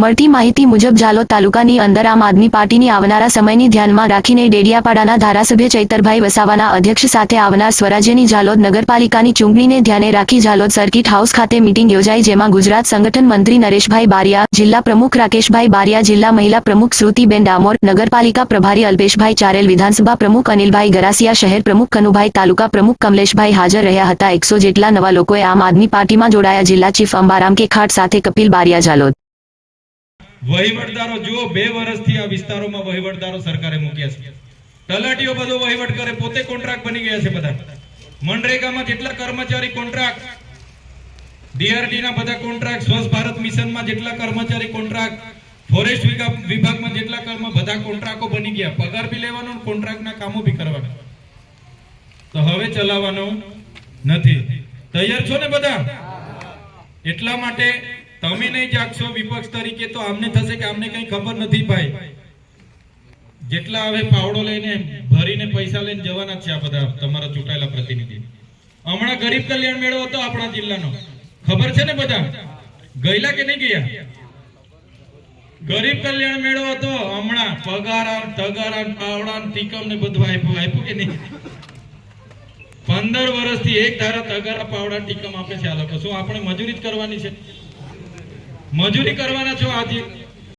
મળતી માહિતી મુજબ ઝાલોદ તાલુકાની અંદર આમ આદમી પાર્ટીની આવનારા સમયની ધ્યાનમાં રાખીને ડેડિયાપાડાના ધારાસભ્ય ચૈતરભાઈ વસાવાના અધ્યક્ષ સાથે આવનાર સ્વરાજ્યની જાલોદ નગરપાલિકાની ચૂંટણીને ધ્યાને રાખી ઝાલોદ સર્કિટ હાઉસ ખાતે મીટિંગ યોજાઈ જેમાં ગુજરાત સંગઠન મંત્રી નરેશભાઈ બારિયા, જિલ્લા પ્રમુખ રાકેશભાઈ બારિયા, જિલ્લા મહિલા પ્રમુખ શ્રુતિબેન ડામોર, નગરપાલિકા પ્રભારી અલ્પેશભાઈ ચારેલ, વિધાનસભા પ્રમુખ અનિલભાઈ ગરાસિયા, શહેર પ્રમુખ કનુભાઈ, તાલુકા પ્રમુખ કમલેશભાઈ હાજર રહ્યા હતા. એકસો જેટલા નવા લોકોએ આમ આદમી પાર્ટીમાં જોડાયા. જિલ્લા ચીફ અંબારામ કે ખાટ સાથે કપિલ બારિયા ઝાલોદ વહીવટદારો જુઓ, બે વર્ષથી આ વિસ્તારોમાં વહીવટદારો સરકારે મૂક્યા છે. તલાટીઓ બધો વહીવટ કરે, પોતે કોન્ટ્રાક્ટ બની ગયા છે બધા. મનરેગામાં જેટલા કર્મચારી કોન્ટ્રાક્ટ? ડીઆરડી ના બધા કોન્ટ્રાક્ટ, સ્વચ્છ ભારત મિશનમાં જેટલા કર્મચારી કોન્ટ્રાક્ટ, ફોરેસ્ટ વિભાગમાં જેટલા કર્મ, બધા કોન્ટ્રાક્ટો બની ગયા. પગાર બી લેવાનો કોન્ટ્રાક્ટના કામો બી કરવાના. તો હવે ચલાવવાનો નથી. તૈયાર છો ને બધા? એટલા માટે તમે નહીં જાગશો, વિપક્ષ તરીકે તો આમને થશે કે આમને કઈ ખબર નથી ભાઈ. જેટલા હવે પાવડો લઈને ભરીને પૈસા લઈને જવાના છે આ બધા તમારા ચૂંટાયેલા પ્રતિનિધિ. હમણાં ગરીબ કલ્યાણ મેળો હતો આપણા જિલ્લાનો. ખબર છે ને બધા? ગયેલા કે નહીં ગયા? ગરીબ કલ્યાણ મેળો હતો, હમણાં પગારા તગારા પાવડા ટીકમ ને બધું આપ્યું. આપ્યું કે નહીં? પંદર વર્ષથી એક ધારા તગારા પાવડા ટીકમ આપે છે આ લોકો. શું આપણે મજૂરી જ કરવાની છે? મજૂરી કરવાના છો આજે?